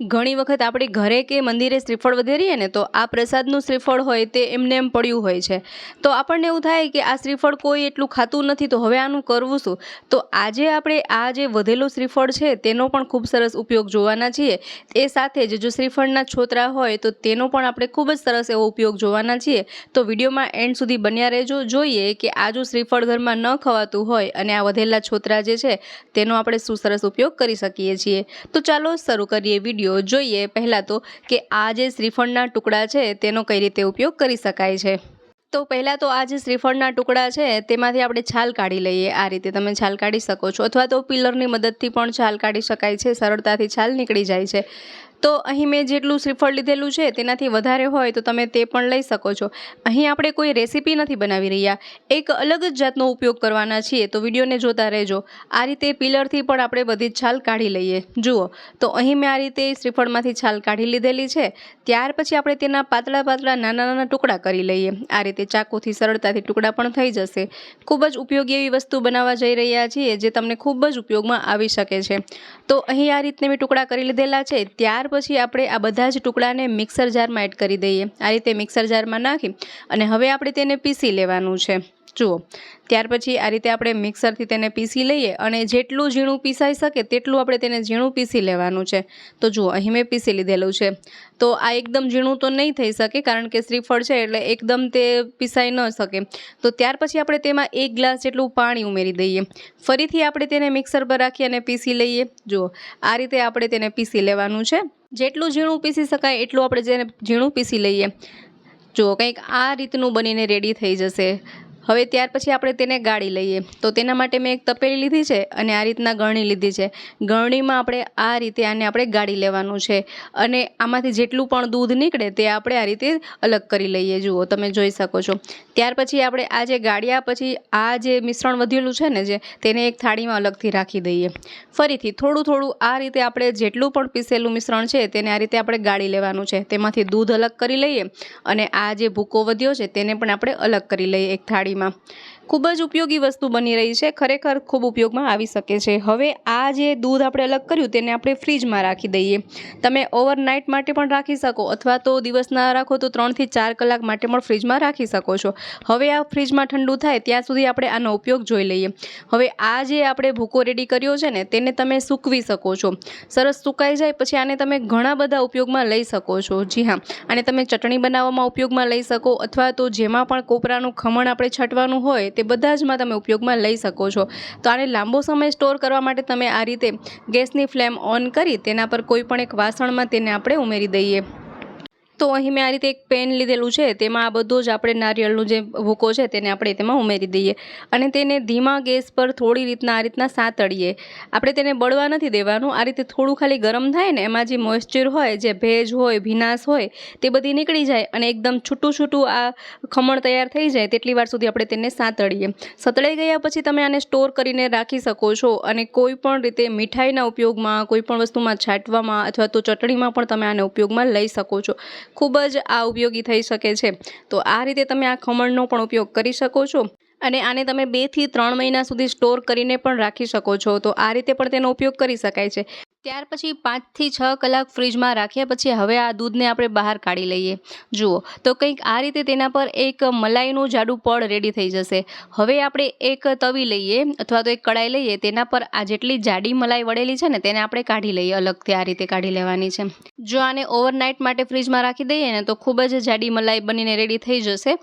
ઘણી વખત આપણે ઘરે કે મંદિરે શ્રીફળ વધેરીએ ને તો આ પ્રસાદનું શ્રીફળ હોય તે એમને એમ પડ્યું હોય છે. તો આપણને એવું થાય કે આ શ્રીફળ કોઈ એટલું ખાતું નથી, તો હવે આનું કરવું શું? તો આજે આપણે આ જે વધેલું શ્રીફળ છે, તેનો પણ ખૂબ સરસ ઉપયોગ જોવાના છીએ. એ સાથે જ જો શ્રીફળના છોતરા હોય, તો તેનો પણ આપણે ખૂબ જ સરસ એવો ઉપયોગ જોવાના છીએ. તો વિડીયોમાં એન્ડ સુધી બન્યા રહેજો. જોઈએ કે આ જો શ્રીફળ ઘરમાં ન ખવાતું હોય અને આ વધેલા છોતરા જે છે, તેનો આપણે શું સરસ ઉપયોગ કરી શકીએ છીએ. તો ચાલો શરૂ કરીએ વીડિયો. જોઈએ. પહેલાં તો કે આ જે શ્રીફળના ટુકડા છે, તેનો કઈ રીતે ઉપયોગ કરી શકાય છે? તો પહેલાં તો આ જે શ્રીફળના ટુકડા છે, તેમાંથી આપણે છાલ કાઢી લઈએ. આ રીતે તમે છાલ કાઢી શકો છો. અથવા તો પિલરની મદદથી પણ છાલ કાઢી શકાય છે. સરળતાથી છાલ નીકળી જાય છે. તો અહીં મેં જેટલું શ્રીફળ લીધેલું છે, તેનાથી વધારે હોય તો તમે તે પણ લઈ શકો છો. અહીં આપણે કોઈ રેસીપી નથી બનાવી રહ્યા. એક અલગ જ જાતનો ઉપયોગ કરવાના છીએ, તો વિડીયોને જોતા રહેજો. આ રીતે પિલરથી પણ આપણે બધી છાલ કાઢી લઈએ. જુઓ, તો અહીં મેં આ રીતે શ્રીફળમાંથી છાલ કાઢી લીધેલી છે. ત્યાર પછી આપણે તેના પાતળા પાતળા નાના નાના ટુકડા કરી લઈએ. આ રીતે ચાકુથી સરળતાથી ટુકડા પણ થઈ જશે. ખૂબ જ ઉપયોગી એવી વસ્તુ બનાવવા જઈ રહ્યા છીએ, જે તમને ખૂબ જ ઉપયોગમાં આવી શકે છે. તો અહીં આ રીતને મેં ટુકડા કરી લીધેલા છે. ત્યાર પછી આપણે આ બધા જ ટુકડાને મિક્સર જારમાં એડ કરી દઈએ. આ રીતે મિક્સર જારમાં નાખી અને હવે આપણે તેને પીસી લેવાનું છે. જુઓ. ત્યાર પછી આ રીતે આપણે મિક્સરથી તેને પીસી લઈએ અને જેટલું ઝીણું પીસાઈ શકે તેટલું આપણે તેને ઝીણું પીસી લેવાનું છે. તો જુઓ, અહીં મેં પીસી લીધેલું છે. તો આ એકદમ ઝીણું તો નહીં થઈ શકે કારણ કે શ્રીફળ છે એટલે એકદમ તે પીસાઈ ન શકે. તો ત્યાર પછી આપણે તેમાં એક ગ્લાસ જેટલું પાણી ઉમેરી દઈએ. ફરીથી આપણે તેને મિક્સર પર રાખી અને પીસી લઈએ. જુઓ, આ રીતે આપણે તેને પીસી લેવાનું છે. જેટલું ઝીણું પીસી શકાય એટલું આપણે જેને ઝીણું પીસી લઈએ. જો કંઈક આ રીતનું બનીને રેડી થઈ જશે. હવે ત્યાર પછી આપણે તેને ગાળી લઈએ. તો તેના માટે મેં એક તપેલી લીધી છે અને આ રીતના ગળણી લીધી છે. ગળણીમાં આપણે આ રીતે આને આપણે ગાળી લેવાનું છે અને આમાંથી જેટલું પણ દૂધ નીકળે તે આપણે આ રીતે અલગ કરી લઈએ. જુઓ, તમે જોઈ શકો છો. ત્યાર પછી આપણે આ જે ગાળ્યા પછી આ જે મિશ્રણ વધેલું છે ને જે, તેને એક થાળીમાં અલગથી રાખી દઈએ. ફરીથી થોડું થોડું આ રીતે આપણે જેટલું પણ પીસેલું મિશ્રણ છે તેને આ રીતે આપણે ગાળી લેવાનું છે. તેમાંથી દૂધ અલગ કરી લઈએ અને આ જે ભૂકો વધ્યો છે તેને પણ આપણે અલગ કરી લઈએ એક થાળીમાં ખૂબ જ ઉપયોગી વસ્તુ બની રહી છે, ખરેખર ખૂબ ઉપયોગમાં આવી શકે છે. હવે આ જે દૂધ આપણે અલગ કર્યું તેને આપણે ફ્રીજમાં રાખી દઈએ. તમે ઓવરનાઇટ માટે પણ રાખી શકો અથવા તો દિવસના રાખો તો ત્રણથી ચાર કલાક માટે પણ ફ્રીજમાં રાખી શકો છો. હવે આ ફ્રીજમાં ઠંડુ થાય ત્યાં સુધી આપણે આનો ઉપયોગ જોઈ લઈએ. હવે આ જે આપણે ભૂકો રેડી કર્યો છે ને તેને તમે સૂકવી શકો છો. સરસ સુકાઈ જાય પછી આને તમે ઘણા બધા ઉપયોગમાં લઈ શકો છો. જી હા, આને તમે ચટણી બનાવવામાં ઉપયોગમાં લઈ શકો અથવા તો જેમાં પણ કોપરાનું ખમણ આપણે છાંટવાનું હોય તે બધા જમાં તમે ઉપયોગમાં લઈ શકો છો. તો આને લાંબો સમય સ્ટોર કરવા માટે તમે આ રીતે ગેસની ફ્લેમ ઓન કરી તેના પર કોઈ પણ એક વાસણમાં તેને આપણે ઉમેરી દઈએ. તો અહીં મેં આ રીતે એક પેન લીધેલું છે, તેમાં આ બધું જ આપણે નારિયેળનું જે ભૂકો છે તેને આપણે તેમાં ઉમેરી દઈએ અને તેને ધીમા ગેસ પર થોડી રીતના આ રીતના સાંતળીએ આપણે તેને બળવા નથી દેવાનું, આ રીતે થોડું ખાલી ગરમ થાય ને એમાં જે મોઇશ્ચર હોય, જે ભેજ હોય, ભીનાશ હોય, તે બધી નીકળી જાય અને એકદમ છૂટું છૂટું આ ખમણ તૈયાર થઈ જાય તેટલી વાર સુધી આપણે તેને સાંતળીએ સતળાઈ ગયા પછી તમે આને સ્ટોર કરીને રાખી શકો છો અને કોઈ પણ રીતે મીઠાઈના ઉપયોગમાં, કોઈ પણ વસ્તુમાં છાંટવામાં અથવા તો ચટણીમાં પણ તમે આને ઉપયોગમાં લઈ શકો છો. ખૂબ જ આ ઉપયોગી થઈ શકે છે. તો આ રીતે તમે આ ખમણનો પણ ઉપયોગ કરી શકો છો. અને આને તમે બેથી ત્રણ મહિના સુધી સ્ટોર કરીને પણ રાખી શકો છો. તો આ રીતે પણ તેનો ઉપયોગ કરી શકાય છે. ત્યાર પછી પાંચથી છ કલાક ફ્રીજમાં રાખ્યા પછી હવે આ દૂધને આપણે બહાર કાઢી લઈએ. જુઓ, તો કંઈક આ રીતે તેના પર એક મલાઈનું જાડું પડ રેડી થઈ જશે. હવે આપણે એક તવી લઈએ અથવા તો એક કડાઈ લઈએ, તેના પર આ જેટલી જાડી મલાઈ વળેલી છે ને તેને આપણે કાઢી લઈએ, અલગથી આ રીતે કાઢી લેવાની છે. જો આને ઓવરનાઇટ માટે ફ્રીજમાં રાખી દઈએ ને તો ખૂબ જ જાડી મલાઈ બનીને રેડી થઈ જશે.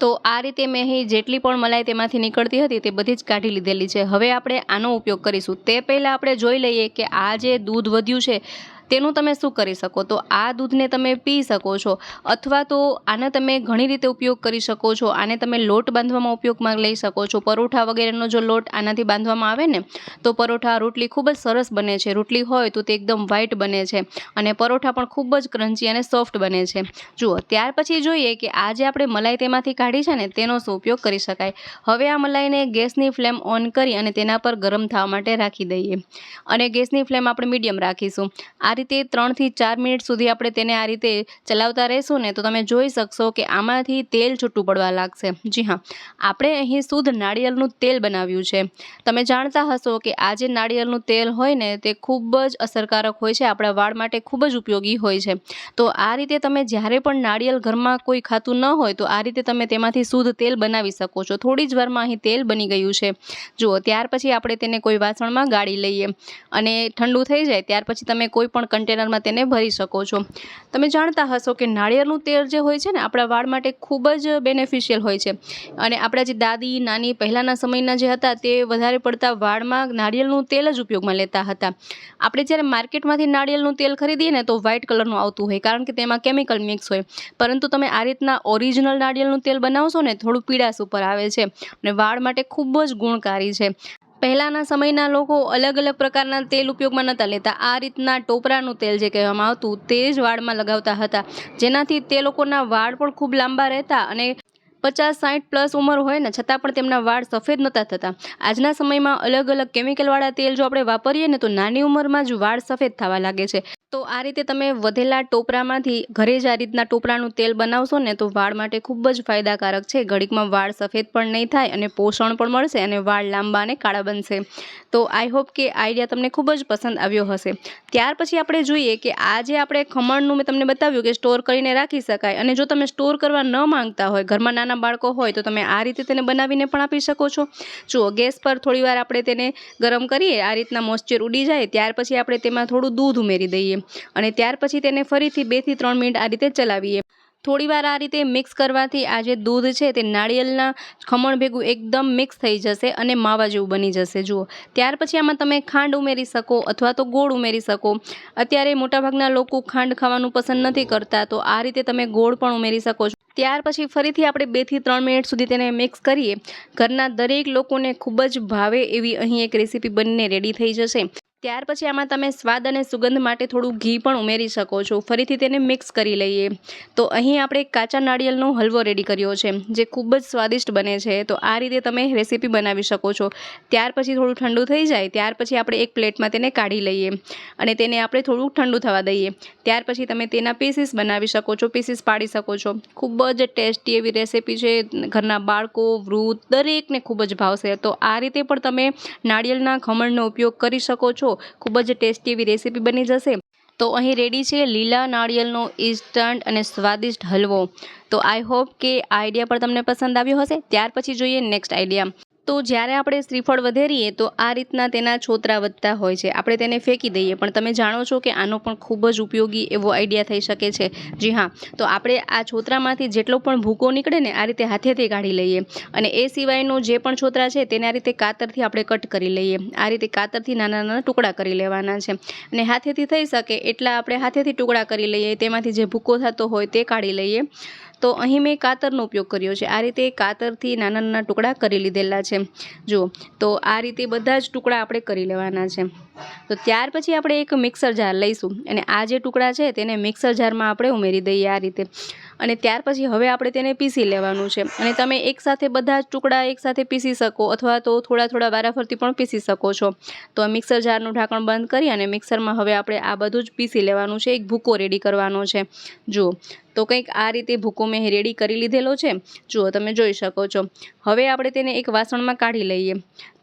તો આ રીતે મેં અહીં જેટલી પણ મલાઈ તેમાંથી નીકળતી હતી તે બધી જ કાઢી લીધેલી છે. હવે આપણે આનો ઉપયોગ કરીશું. તે પહેલાં આપણે જોઈ લઈએ કે આ જે દૂધ વધ્યું છે તેનું તમે શું કરી શકો? તો આ દૂધને તમે પી શકો છો. અથવા તો આને તમે ઘણી રીતે ઉપયોગ કરી શકો છો. આને તમે લોટ બાંધવામાં ઉપયોગમાં લઈ શકો છો. પરોઠા વગેરેનો જો લોટ આનાથી બાંધવામાં આવે ને, તો પરોઠા રોટલી ખૂબ જ સરસ બને છે. રોટલી હોય તો તે એકદમ વ્હાઇટ બને છે અને પરોઠા પણ ખૂબ જ ક્રન્ચી અને સોફ્ટ બને છે. જુઓ, ત્યાર પછી જોઈએ કે આ જે આપણે મલાઈ તેમાંથી કાઢી છે ને, તેનો શું ઉપયોગ કરી શકાય. હવે આ મલાઈને ગેસની ફ્લેમ ઓન કરી અને તેના પર ગરમ થવા માટે રાખી દઈએ. અને ગેસની ફ્લેમ આપણે મીડિયમ રાખીશું. આ રીતે ત્રણથી ચાર મિનિટ સુધી આપણે તેને આ રીતે ચલાવતા રહેશું ને તો તમે જોઈ શકશો કે આમાંથી તેલ છૂટું પડવા લાગશે. જી હા, આપણે અહીં શુદ્ધ નાળિયેરનું તેલ બનાવ્યું છે. તમે જાણતા હશો કે આ જે નાળિયેરનું તેલ હોય ને તે ખૂબ જ અસરકારક હોય છે, આપણા વાળ માટે ખૂબ જ ઉપયોગી હોય છે. તો આ રીતે તમે જ્યારે પણ નાળિયેર ઘરમાં કોઈ ખાતું ન હોય તો આ રીતે તમે તેમાંથી શુદ્ધ તેલ બનાવી શકો છો. થોડી જ વારમાં અહીં તેલ બની ગયું છે. જુઓ, ત્યાર પછી આપણે તેને કોઈ વાસણમાં ગાળી લઈએ અને ઠંડુ થઈ જાય, ત્યાર પછી તમે કોઈ પણ કન્ટેનરમાં તેને ભરી શકો છો. તમે જાણતા હશો કે નાળિયેરનું તેલ જે હોય છે ને, આપણા વાળ માટે ખૂબ જ બેનિફિશિયલ હોય છે. અને આપણા જે દાદી, નાની પહેલાંના સમયના જે હતા, તે વધારે પડતા વાળમાં નાળિયેરનું તેલ જ ઉપયોગમાં લેતા હતા. આપણે જ્યારે માર્કેટમાંથી નાળિયેરનું તેલ ખરીદીએ ને, તો વ્હાઇટ કલરનું આવતું હોય, કારણ કે તેમાં કેમિકલ મિક્સ હોય. પરંતુ તમે આ રીતના ઓરિજિનલ નાળિયેરનું તેલ બનાવશો ને, થોડું પીડાસ ઉપર આવે છે. અને વાળ માટે ખૂબ જ ગુણકારી છે. પહેલાંના સમયના લોકો અલગ અલગ પ્રકારના તેલ ઉપયોગમાં નહોતા લેતા. આ રીતના ટોપરાનું તેલ જે કહેવામાં આવતું તે જ વાળમાં લગાવતા હતા. જેનાથી તે લોકોના વાળ પણ ખૂબ લાંબા રહેતા અને પચાસ સાઠ પ્લસ ઉંમર હોય ને છતાં પણ તેમના વાળ સફેદ નહોતા થતા. આજના સમયમાં અલગ અલગ કેમિકલવાળા તેલ જો આપણે વાપરીએ ને તો નાની ઉંમરમાં જ વાળ સફેદ થવા લાગે છે. તો આ રીતે તમે વધેલા ટોપરામાંથી ઘરે જ આ રીતના ટોપરાનું તેલ બનાવશો ને તો વાળ માટે ખૂબ જ ફાયદાકારક છે. ઘડીકમાં વાળ સફેદ પણ નહીં થાય અને પોષણ પણ મળશે અને વાળ લાંબા અને કાળા બનશે. તો આઈ હોપ કે આઈડિયા તમને ખૂબ જ પસંદ આવ્યો હશે. ત્યાર પછી આપણે જોઈએ કે આજે આપણે ખમણનું મેં તમને બતાવ્યું કે સ્ટોર કરીને રાખી શકાય અને જો તમે સ્ટોર કરવા ન માંગતા હોય, ઘરમાં નાના બાળકો હોય તો તમે આ રીતે તેને બનાવીને પણ આપી શકો છો. જુઓ, ગેસ પર થોડીવાર આપણે તેને ગરમ કરીએ, આ રીતના મોઇશ્ચર ઉડી જાય, ત્યાર પછી આપણે તેમાં થોડું દૂધ ઉમેરી દઈએ. અને ત્યાર પછી તેને ફરીથી બેથી ત્રણ મિનિટ આ રીતે ચલાવીએ. થોડીવાર આ રીતે મિક્સ કરવાથી આ જે દૂધ છે તે નાળિયેરના ખમણ ભેગું એકદમ મિક્સ થઈ જશે અને માવા જેવું બની જશે. જુઓ, ત્યાર પછી આમાં તમે ખાંડ ઉમેરી શકો અથવા તો ગોળ ઉમેરી શકો. અત્યારે મોટાભાગના લોકો ખાંડ ખાવાનું પસંદ નથી કરતા, તો આ રીતે તમે ગોળ પણ ઉમેરી શકો છો. ત્યાર પછી ફરીથી આપણે બેથી ત્રણ મિનિટ સુધી તેને મિક્સ કરીએ. ઘરના દરેક લોકોને ખૂબ જ ભાવે એવી અહીં એક રેસીપી બનીને રેડી થઈ જશે. ત્યાર પછી આમાં તમે સ્વાદ અને સુગંધ માટે થોડું ઘી પણ ઉમેરી શકો છો. ફરીથી તેને મિક્સ કરી લઈએ. તો અહીં આપણે કાચા નાળિયેરનો હલવો રેડી કર્યો છે, જે ખૂબ જ સ્વાદિષ્ટ બને છે. તો આ રીતે તમે રેસીપી બનાવી શકો છો. ત્યાર પછી થોડું ઠંડુ થઈ જાય, ત્યાર પછી આપણે એક પ્લેટમાં તેને કાઢી લઈએ અને તેને આપણે થોડું ઠંડુ થવા દઈએ. ત્યાર પછી તમે તેના પીસીસ બનાવી શકો છો પીસીસ પાડી શકો છો. ખૂબ જ ટેસ્ટી એવી રેસીપી છે. ઘરના બાળકો, વૃદ્ધ, દરેકને ખૂબ જ ભાવશે. તો આ રીતે પણ તમે નાળિયેરના ખમણનો ઉપયોગ કરી શકો છો. ખૂબ જ ટેસ્ટી એવી રેસીપી બની જશે. તો અહીં રેડી છે લીલા નાળિયેરનો ઇન્સ્ટન્ટ અને સ્વાદિષ્ટ હલવો. તો આઈ હોપ કે આ આઈડિયા પણ તમને પસંદ આવ્યો હશે. ત્યાર પછી જોઈએ નેક્સ્ટ આઈડિયા. તો જ્યારે આપણે શ્રીફળ વધેરીએ તો આ રીતના તેના છોતરા વધતા હોય છે. આપણે તેને ફેંકી દઈએ. પણ તમે જાણો છો કે આનો પણ ખૂબ જ ઉપયોગી એવો આઈડિયા થઈ શકે છે. જી હા. તો આપણે આ છોતરામાંથી જેટલો પણ ભૂકો નીકળે ને આ રીતે હાથેથી કાઢી લઈએ. અને એ સિવાયનો જે પણ છોતરા છે તેને આ રીતે કાતરથી આપણે કટ કરી લઈએ. આ રીતે કાતરથી નાના નાના ટુકડા કરી લેવાના છે. અને હાથેથી થઈ શકે એટલા આપણે હાથેથી ટુકડા કરી લઈએ. તેમાંથી જે ભૂકો થતો હોય તે કાઢી લઈએ. તો અહીં મેં કાતરનો ઉપયોગ કર્યો છે. આ રીતે કાતરથી નાના નાના ટુકડા કરી લીધેલા છે. જુઓ, તો આ રીતે બધા જ ટુકડા આપણે કરી લેવાના છે. તો ત્યાર પછી આપણે એક મિક્સર જાર લઈશું અને આ જે ટુકડા છે તેને મિક્સર જારમાં આપણે ઉમેરી દઈએ આ રીતે. અને ત્યાર પછી હવે આપણે તેને પીસી લેવાનું છે. અને તમે એકસાથે બધા જ ટુકડા એકસાથે પીસી શકો અથવા તો થોડા થોડા વારાફરતી પણ પીસી શકો છો. તો મિક્સર જારનું ઢાંકણ બંધ કરી અને મિક્સરમાં હવે આપણે આ બધું જ પીસી લેવાનું છે. એક ભૂકો રેડી કરવાનો છે. જુઓ તો કંઈક આ રીતે ભૂકો મેં રેડી કરી લીધેલો છે. જુઓ, તમે જોઈ શકો છો. હવે આપણે તેને એક વાસણમાં કાઢી લઈએ.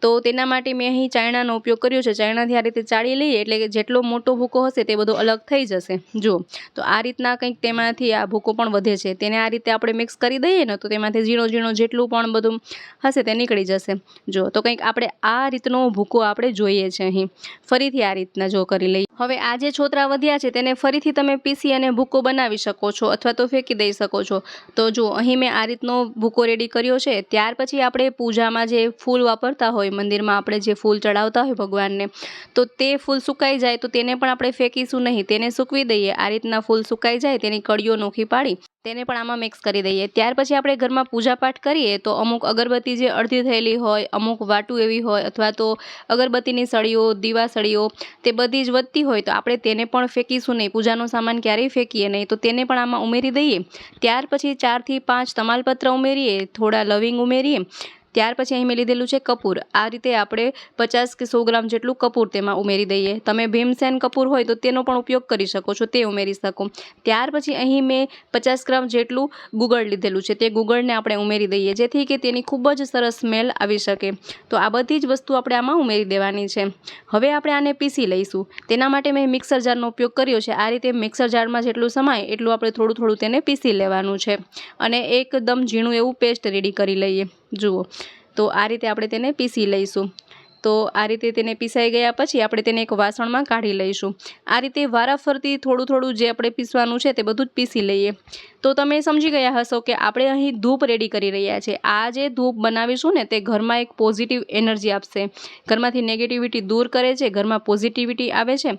તો તેના માટે મેં અહીં ચાયણાનો ઉપયોગ કર્યો છે. ચાયણાથી આ રીતે ચાળી લઈએ એટલે કે જેટલો મોટો ભૂકો હશે તે બધો અલગ થઈ જશે. જુઓ, તો આ રીતના કંઈક તેમાંથી આ ભૂકો પણ વધે છે. તેને આ રીતે આપણે મિક્સ કરી દઈએ ને તો તેમાંથી ઝીણો ઝીણો જેટલું પણ બધું હશે તે નીકળી જશે. જુઓ, તો કંઈક આપણે આ રીતનો ભૂકો આપણે જોઈએ છે અહીં. ફરીથી આ રીતના જો કરી લઈએ. હવે આ જે છોતરા વધ્યા છે તેને ફરીથી તમે પીસી અને ભૂકો બનાવી શકો છો. અથવા તો ફેંકી દઈ શકો છો. તો જો અહીં મેં આ રીતનો ભૂકો રેડી કર્યો છે, ત્યાર પછી આપણે પૂજામાં જે ફૂલ વાપરતા હોય, મંદિરમાં આપણે જે ફૂલ ચડાવતા હોય ભગવાનને, તો તે ફૂલ સુકાઈ જાય તો તેને પણ આપણે ફેંકીશું નહીં, તેને સૂકવી દઈએ. આ રીતના ફૂલ સુકાઈ જાય, તેની કળીઓ નોખી પાડી તેને પણ આમાં મિક્સ કરી દઈએ. ત્યાર પછી આપણે ઘરમાં પૂજાપાઠ કરીએ તો અમુક અગરબત્તી જે અડધી થયેલી હોય, અમુક વાટું એવી હોય અથવા તો અગરબત્તીની સળીઓ, દીવા સળીઓ તે બધી જ વધતી હોય તો આપણે તેને પણ ફેંકીશું નહીં. પૂજાનો સામાન ક્યારેય ફેંકીએ નહીં. તો તેને પણ આમાં ઉમેરી દઈએ. ત્યાર પછી ચારથી પાંચ તમાલપત્ર ઉમેરીએ, થોડા લવિંગ ઉમેરીએ. ત્યાર પછી અહીં મેં લીધેલું છે કપૂર. આ રીતે આપણે પચાસ કે સો ગ્રામ જેટલું કપૂર તેમાં ઉમેરી દઈએ. તમે ભીમસેન કપૂર હોય તો તેનો પણ ઉપયોગ કરી શકો છો, તે ઉમેરી શકો. ત્યાર પછી અહીં મેં પચાસ ગ્રામ જેટલું ગુગળ લીધેલું છે, તે ગુગળને આપણે ઉમેરી દઈએ, જેથી કે તેની ખૂબ જ સરસ સ્મેલ આવી શકે. તો આ બધી જ વસ્તુ આપણે આમાં ઉમેરી દેવાની છે. હવે આપણે આને પીસી લઈશું. તેના માટે મેં મિક્સર જારનો ઉપયોગ કર્યો છે. આ રીતે મિક્સર જારમાં જેટલું સમાય એટલું આપણે થોડું થોડું તેને પીસી લેવાનું છે. અને એકદમ ઝીણું એવું પેસ્ટ રેડી કરી લઈએ. જુઓ. તો આ રીતે આપણે તેને પીસી લઈશું. તો આ રીતે તેને પીસાઈ ગયા પછી આપણે તેને એક વાસણમાં કાઢી લઈશું. આ રીતે વારાફરતી થોડું થોડું જે આપણે પીસવાનું છે તે બધું જ પીસી લઈએ. તો તમે સમજી ગયા હશો કે આપણે અહીં ધૂપ રેડી કરી રહ્યા છે. આ જે ધૂપ બનાવીશું ને તે ઘરમાં એક પોઝિટિવ એનર્જી આપશે. ઘરમાંથી નેગેટિવિટી દૂર કરે છે, ઘરમાં પોઝિટિવિટી આવે છે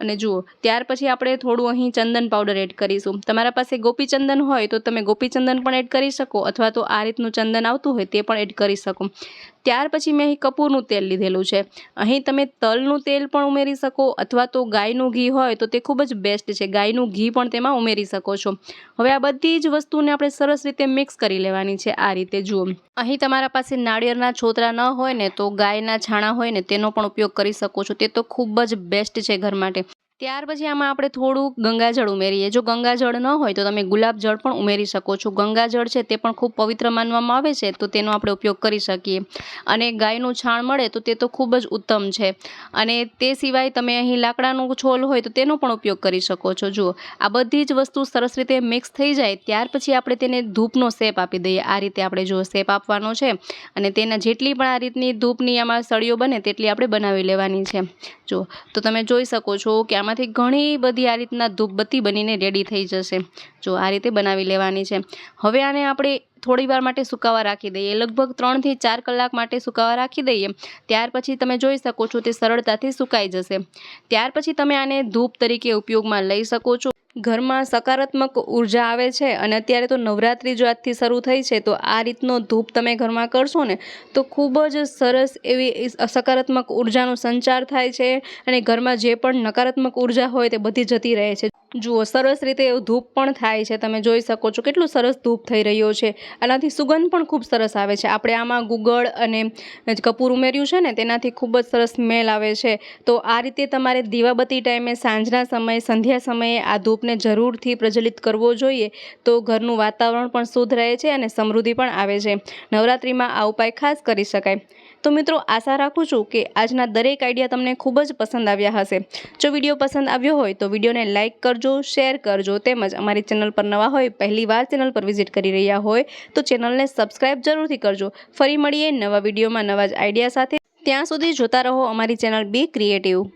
અને જુઓ, ત્યાર પછી આપણે થોડું અહીં ચંદન પાવડર એડ કરીશું. તમારા પાસે ગોપી ચંદન હોય તો તમે ગોપી ચંદન પણ એડ કરી શકો અથવા તો આ રીતનું ચંદન આવતું હોય તે પણ એડ કરી શકો. ત્યાર પછી મેં અહીં કપૂરનું તેલ લીધેલું છે. અહીં તમે તલનું તેલ પણ ઉમેરી શકો અથવા તો ગાયનું ઘી હોય તો તે ખૂબ જ બેસ્ટ છે. ગાયનું ઘી પણ તેમાં ઉમેરી શકો છો. હવે આ બધી જ વસ્તુને આપણે સરસ રીતે મિક્સ કરી લેવાની છે આ રીતે. જુઓ. અહીં તમારા પાસે નાળિયેરના છોતરા ન હોય ને તો ગાયના છાણા હોય ને તેનો પણ ઉપયોગ કરી શકો છો. તે તો ખૂબ જ બેસ્ટ છે ઘર માટે. ત્યાર પછી આમાં આપણે થોડું ગંગાજળ ઉમેરીએ. જો ગંગાજળ ન હોય તો તમે ગુલાબજળ પણ ઉમેરી શકો છો. ગંગાજળ છે તે પણ ખૂબ પવિત્ર માનવામાં આવે છે, તો તેનો આપણે ઉપયોગ કરી શકીએ. અને ગાયનું છાણ મળે તો તે તો ખૂબ જ ઉત્તમ છે. અને તે સિવાય તમે અહીં લાકડાનું છોલ હોય તો તેનો પણ ઉપયોગ કરી શકો છો. જુઓ, આ બધી જ વસ્તુ સરસ રીતે મિક્સ થઈ જાય, ત્યાર પછી આપણે તેને ધૂપનો શેપ આપી દઈએ. આ રીતે આપણે જો શેપ આપવાનો છે અને તેના જેટલી પણ આ રીતની ધૂપની આમાં સળીઓ બને, તેટલી આપણે બનાવી લેવાની છે. જો તો તમે જોઈ શકો છો કે આમાંથી ઘણી બધી આ રીતના ધૂપબત્તી બનીને રેડી થઈ જશે. જો આ રીતે બનાવી લેવાની છે. હવે આને આપણે થોડી વાર માટે સુકાવા રાખી દઈએ. લગભગ ત્રણથી ચાર કલાક માટે સુકાવા રાખી દઈએ. ત્યાર પછી તમે જોઈ શકો છો તે સરળતાથી સુકાઈ જશે. ત્યાર પછી તમે આને ધૂપ તરીકે ઉપયોગમાં લઈ શકો છો. ઘરમાં સકારાત્મક ઊર્જા આવે છે અને અત્યારે તો નવરાત્રિ જો આજથી શરૂ થઈ છે, તો આ રીતનો ધૂપ તમે ઘરમાં કરશો ને, તો ખૂબ જ સરસ એવી સકારાત્મક ઉર્જાનો સંચાર થાય છે અને ઘરમાં જે પણ નકારાત્મક ઊર્જા હોય તે બધી જતી રહે છે. જુઓ, સરસ રીતે એવું ધૂપ પણ થાય છે. તમે જોઈ શકો છો કેટલું સરસ ધૂપ થઈ રહ્યો છે. આનાથી સુગંધ પણ ખૂબ સરસ આવે છે. આપણે આમાં ગુગળ અને કપૂર ઉમેર્યું છે ને, તેનાથી ખૂબ જ સરસ સ્મેલ આવે છે. તો આ રીતે તમારે દીવાબત્તી ટાઈમે સાંજના સમયે, સંધ્યા સમયે આ ધૂપને જરૂરથી પ્રજ્વલિત કરવો જોઈએ તો ઘરનું વાતાવરણ પણ શુદ્ધ રહે છે અને સમૃદ્ધિ પણ આવે છે. નવરાત્રિમાં આ ઉપાય ખાસ કરી શકાય. તો મિત્રો, આશા રાખું છું કે આજના દરેક આઈડિયા તમને ખૂબ જ પસંદ આવ્યા હશે. જો વીડિયો પસંદ આવ્યો હોય તો વિડીયોને લાઇક કરજો, શેર કરજો તેમજ અમારી ચેનલ પર નવા હોય, પહેલી વાર ચેનલ પર વિઝિટ કરી રહ્યા હોય તો ચેનલને સબસ્ક્રાઇબ જરૂરથી કરજો. ફરી મળીએ નવા વિડીયોમાં નવા જ આઈડિયા સાથે. ત્યાં સુધી જોતા રહો અમારી ચેનલ બી ક્રિએટિવ.